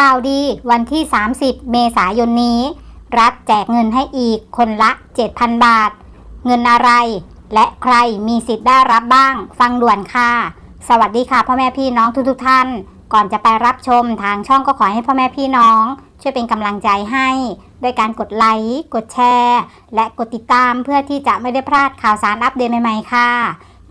ข่าวดีวันที่ 30 เมษายนนี้ รัฐแจกเงินให้อีกคนละ 7,000 บาท เงินอะไร และใครมีสิทธิ์ได้รับบ้าง ฟังด่วนค่ะ สวัสดีค่ะพ่อแม่พี่น้องทุกๆทท่าน ก่อนจะไปรับชมทางช่องก็ขอให้พ่อแม่พี่น้อง ช่วยเป็นกำลังใจให้ด้วยการกดไลค์กดแชร์ และกดติดตามเพื่อที่จะไม่ได้พลาดข่าวสารอัปเดตใหม่ๆค่ะ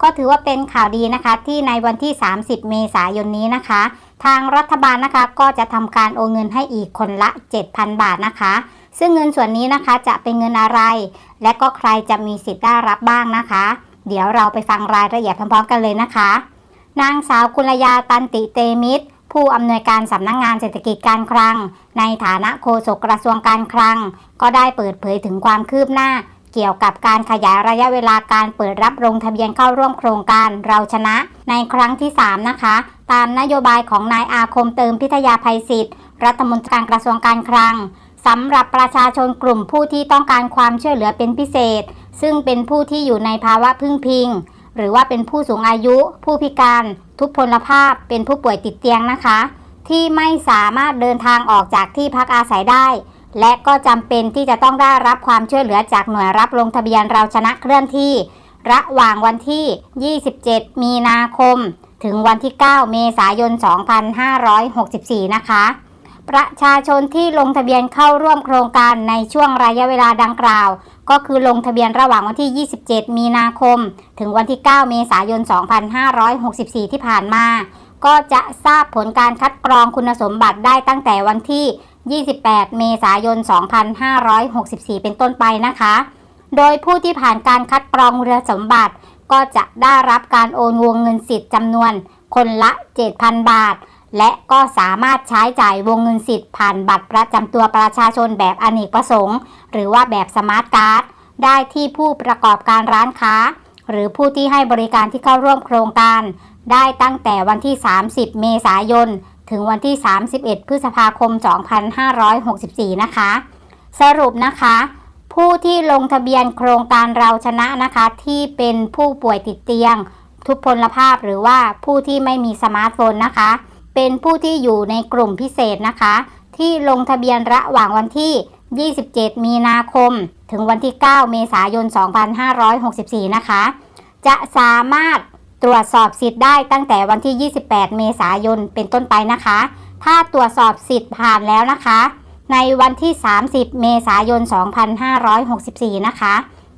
ก็ถือว่าเป็นข่าวดีนะคะที่ในวันที่ 30 เมษายนนี้นะคะ ทางรัฐบาลนะคะก็จะทำการโอนเงินให้อีกคนละ 7,000 บาทนะคะ ซึ่งเงินส่วนนี้นะคะจะเป็นเงินอะไร และก็ใครจะมีสิทธิ์ได้รับบ้างนะคะ เดี๋ยวเราไปฟังรายละเอียดพร้อมๆกันเลยนะคะ นางสาวกุลยาตันติเตมิตรผู้อำนวยการสำนักงงานเศรษฐกิจการคลัง ในฐานะโฆษกกระทรวงการคลัง ก็ได้เปิดเผยถึงความคืบหน้า เกี่ยวกับการขยายระยะเวลาการเปิดรับลงทะเบียนเข้าร่วมโครงการเราชนะในครั้งที่ 3 นะคะ ตามนโยบายของนายอาคมเติมพิทยาภัยศิษย์รัฐมนตรีการกระทรวงการคลังสำหรับประชาชนกลุ่มผู้ที่ต้องการความช่วยเหลือเป็นพิเศษ ซึ่งเป็นผู้ที่อยู่ในภาวะพึ่งพิง หรือว่าเป็นผู้สูงอายุ ผู้พิการ ทุพพลภาพ เป็นผู้ป่วยติดเตียงนะคะ ที่ไม่สามารถเดินทางออกจากที่พักอาศัยได้ และก็จำเป็นที่จะต้องได้รับความช่วยเหลือจากหน่วยรับลงทะเบียนเราชนะเคลื่อนที่ ระหว่างวันที่ 27 มีนาคม ถึงวันที่ 9 เมษายน 2564 นะคะ ประชาชนที่ลงทะเบียนเข้าร่วมโครงการในช่วงระยะเวลาดังกล่าว ก็คือลงทะเบียนระหว่างวันที่ 27 มีนาคม ถึงวันที่ 9 เมษายน 2564 ที่ผ่านมา ก็จะทราบผลการคัดกรองคุณสมบัติได้ตั้งแต่วันที่ 28 เมษายน 2564 เป็นต้นไปนะคะ โดยผู้ที่ผ่านการคัดกรองคุณสมบัติ ก็จะได้รับการโอนวงเงินสิทธิ์จำนวนคนละ 7,000 บาท และก็สามารถใช้จ่ายวงเงินสิทธิ์ผ่านบัตรประจำตัวประชาชนแบบอเนกประสงค์ หรือว่าแบบสมาร์ทการ์ดได้ที่ผู้ประกอบการร้านค้า หรือผู้ที่ให้บริการที่เข้าร่วมโครงการ ได้ตั้งแต่วันที่ 30 เมษายน ถึงวันที่ 31 พฤษภาคม 2564 นะคะ สรุปนะคะ ผู้ที่ลงทะเบียนโครงการเราชนะนะคะ ที่เป็นผู้ป่วยติดเตียง ทุพพลภาพหรือว่าผู้ที่ไม่มีสมาร์ทโฟนนะคะ เป็นผู้ที่อยู่ในกลุ่มพิเศษนะคะ ที่ลงทะเบียนระหว่างวันที่ 27 มีนาคม ถึงวันที่ 9 เมษายน 2564 นะคะ จะสามารถตรวจสอบสิทธิ์ได้ตั้งแต่วันที่ 28 เมษายนเป็นต้นไปนะคะ ถ้าตรวจสอบสิทธิ์ผ่านแล้วนะคะ ในวันที่ 30 เมษายน 2564 นะคะ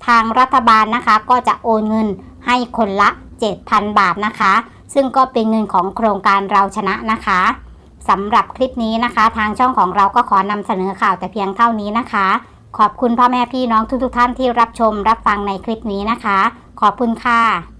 ทางรัฐบาลนะคะก็จะโอนเงินให้คนละ 7,000 บาทนะคะ ซึ่งก็เป็นเงินของโครงการเราชนะนะคะสำหรับคลิปนี้นะคะ ทางช่องของเราก็ขอนำเสนอข่าวแต่เพียงเท่านี้นะคะ ขอบคุณพ่อแม่พี่น้องทุกๆ ท่านที่รับชมรับฟังในคลิปนี้นะคะ ขอบคุณค่ะ